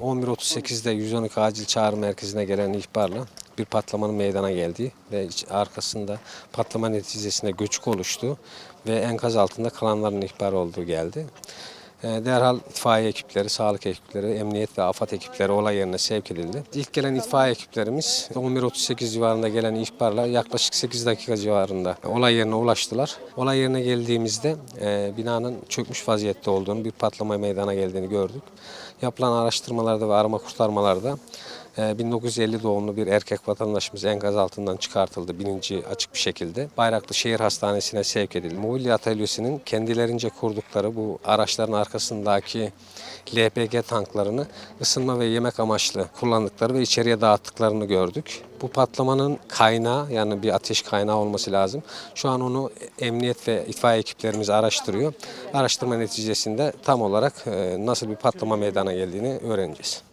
...11.38'de 112 acil çağrı merkezine gelen ihbarla bir patlamanın meydana geldiği ve arkasında patlama neticesinde göçük oluştu ve enkaz altında kalanların ihbarı olduğu geldi. Ee, Derhal itfaiye ekipleri, sağlık ekipleri, emniyet ve afet ekipleri olay yerine sevk edildi. İlk gelen itfaiye ekiplerimiz 11.38 civarında gelen ihbarla yaklaşık 8 dakika civarında olay yerine ulaştılar. Olay yerine geldiğimizde e, binanın çökmüş vaziyette olduğunu, bir patlama meydana geldiğini gördük. Yapılan araştırmalarda ve arama kurtarmalarda 1950 doğumlu bir erkek vatandaşımız enkaz altından çıkartıldı bilinci açık bir şekilde. Bayraklı Şehir Hastanesi'ne sevk edildi. Mobilya atölyesinin kendilerince kurdukları bu araçların arkasındaki LPG tanklarını ısınma ve yemek amaçlı kullandıkları ve içeriye dağıttıklarını gördük. Bu patlamanın kaynağı yani bir ateş kaynağı olması lazım. Şu an onu emniyet ve itfaiye ekiplerimiz araştırıyor. Araştırma neticesinde tam olarak e, nasıl bir patlama meydana geldiğini öğreneceğiz.